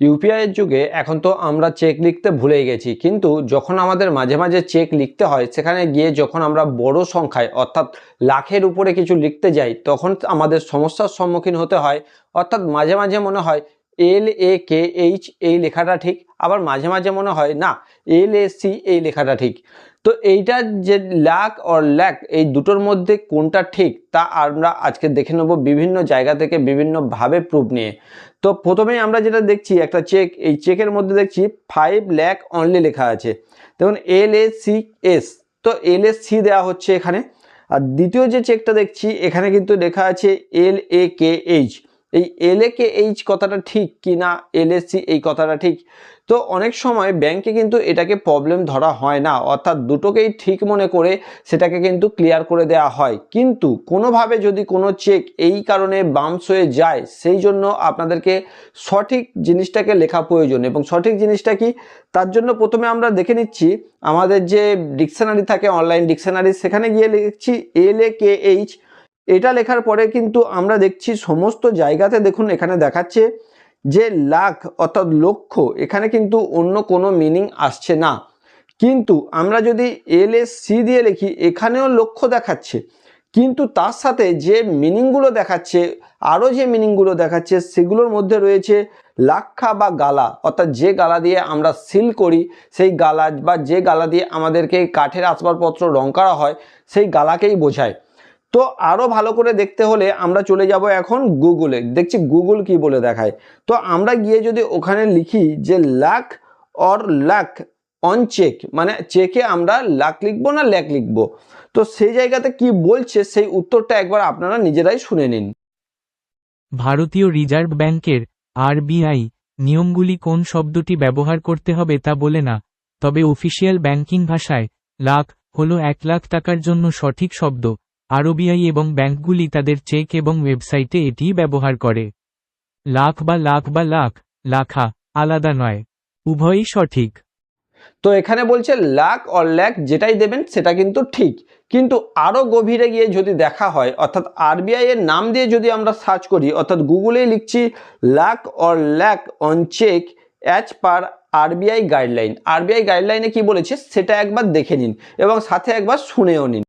ইউপিআইয়ের যুগে এখন তো আমরা চেক লিখতে ভুলে গেছি। কিন্তু যখন আমাদের মাঝে মাঝে চেক লিখতে হয়, সেখানে গিয়ে যখন আমরা বড় সংখ্যায়, অর্থাৎ লাখের উপরে কিছু লিখতে যাই, তখন আমাদের সমস্যার সম্মুখীন হতে হয়। অর্থাৎ মাঝে মাঝে মনে হয় এল এ কে এইচ এই লেখাটা ঠিক। আবার মাঝে মাঝে মনে হয়, না এল এ সি এই লেখাটা ঠিক। তো এইটা যে লাখ অর ল্যাক এই দুটোর মধ্যে কোনটা ঠিক, তা আমরা আজকে দেখে নেব বিভিন্ন জায়গা থেকে বিভিন্নভাবে প্রুফ নিয়ে। তো প্রথমেই আমরা যেটা দেখছি, একটা চেক এই চেকের মধ্যে দেখছি ফাইভ ল্যাক অনলি লেখা আছে। দেখুন এল এ সি এস তো এল এস সি দেওয়া হচ্ছে এখানে। আর দ্বিতীয় যে চেকটা দেখছি, এখানে কিন্তু লেখা আছে এল এ কে এইচ এই এল কে এইচ কথাটা ঠিক কি না এল এস সি এই কথাটা ঠিক? তো অনেক সময় ব্যাংকে কিন্তু এটাকে প্রবলেম ধরা হয় না। অর্থাৎ দুটোকেই ঠিক মনে করে সেটাকে কিন্তু ক্লিয়ার করে দেওয়া হয়। কিন্তু কোনোভাবে যদি কোনো চেক এই কারণে বাউন্স হয়ে যায়, সেই জন্য আপনাদেরকে সঠিক জিনিসটাকে লেখা প্রয়োজন। এবং সঠিক জিনিসটা কি? তার জন্য প্রথমে আমরা দেখে নিচ্ছি, আমাদের যে ডিকশনারি থাকে অনলাইন ডিকশনারি সেখানে গিয়ে লিখছি এল এ কে এইচ এটা লেখার পরে কিন্তু আমরা দেখছি সমস্ত জায়গাতে দেখুন এখানে দেখাচ্ছে যে লাখ অর্থাৎ লক্ষ, এখানে কিন্তু অন্য কোনো মিনিং আসছে না। কিন্তু আমরা যদি এল সি দিয়ে লিখি, এখানেও লক্ষ্য দেখাচ্ছে। কিন্তু তার সাথে যে মিনিংগুলো দেখাচ্ছে, আরও যে মিনিংগুলো দেখাচ্ছে, সেগুলোর মধ্যে রয়েছে লাক্ষা বা গালা। অর্থাৎ যে গালা দিয়ে আমরা সিল করি, সেই গালা বা যে গালা দিয়ে আমাদেরকে কাঠের আসবাবপত্র রং করা হয়, সেই গালাকেই বোঝায়। তো আরও ভালো করে দেখতে হলে আমরা চলে যাব এখন গুগলে। দেখছি গুগল কি বলে দেখায়। তো আমরা গিয়ে যদি ওখানে লিখি যে lakh or lakh on cheque মানে চেকে আমরা লাখ লিখব না ল্যাক লিখব। তো সেই জায়গাতে কি বলছে সেই উত্তরটা একবার আপনারা নিজেরাই শুনে নিন। ভারতীয় রিজার্ভ ব্যাংকের আরবিআই নিয়মগুলি কোন শব্দটি ব্যবহার করতে হবে তা বলে না, তবে অফিসিয়াল ব্যাংকিং ভাষায় লাখ হল এক লাখ টাকার জন্য সঠিক শব্দ। আরবিআই এবং ব্যাংকগুলি তাদের চেক এবং ওয়েবসাইটে এটিই ব্যবহার করে। লাখ বা লাখ বা লাখ, লাখা, আলাদা নয়। উভয়ই সঠিক। তো এখানে বলছে লাখ অর ল্যাক যেটাই দেবেন সেটা কিন্তু ঠিক। কিন্তু আরও গভীরে গিয়ে যদি দেখা হয়, অর্থাৎ আরবিআই এর নাম দিয়ে যদি আমরা সার্চ করি, অর্থাৎ গুগলেই লিখছি lakh or lac on cheque as per RBI guideline RBI গাইডলাইনে কি বলেছে, সেটা একবার দেখে নিন এবং সাথে একবার শুনেও নিন।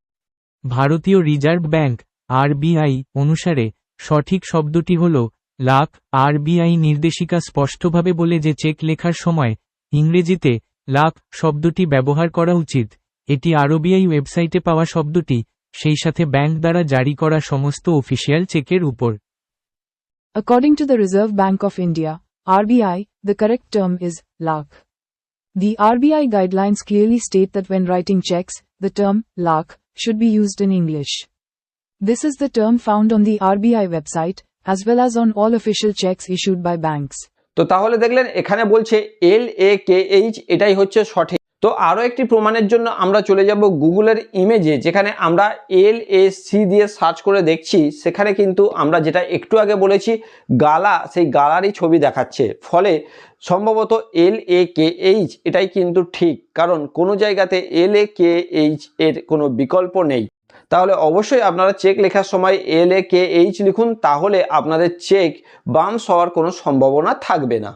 ভারতীয় রিজার্ভ ব্যাংক আরবিআই অনুসারে সঠিক শব্দটি হল লাখ আরবিআই নির্দেশিকা স্পষ্টভাবে বলে যে চেক লেখার সময় ইংরেজিতে লাখ শব্দটি ব্যবহার করা উচিত এটি আরবিআই ওয়েবসাইটে পাওয়া শব্দটি সেই সাথে ব্যাংক দ্বারা জারি করা সমস্ত অফিসিয়াল চেকের উপর According to the Reserve Bank of India, RBI, the correct term is lakh. The RBI guidelines clearly state that when writing checks, the term lakh should be used in English. This is the term found on the RBI website as well as on all official checks issued by banks. তো তাহলে দেখলেন এখানে বলছে এল এ K H এটাই হচ্ছে সঠিক তো আরও একটি প্রমাণের জন্য আমরা চলে যাব গুগলের ইমেজে যেখানে আমরা এল এ সি দিয়ে সার্চ করে দেখছি। সেখানে কিন্তু আমরা যেটা একটু আগে বলেছি, গালা, সেই গালারই ছবি দেখাচ্ছে। ফলে সম্ভবত এল এ কে এইচ এটাই কিন্তু ঠিক, কারণ কোনো জায়গাতে এল এ কে এইচ এর কোনো বিকল্প নেই। তাহলে অবশ্যই আপনারা চেক লেখার সময় এল এ কে এইচ লিখুন, তাহলে আপনাদের চেক বামস হওয়ার কোনো সম্ভাবনা থাকবে না।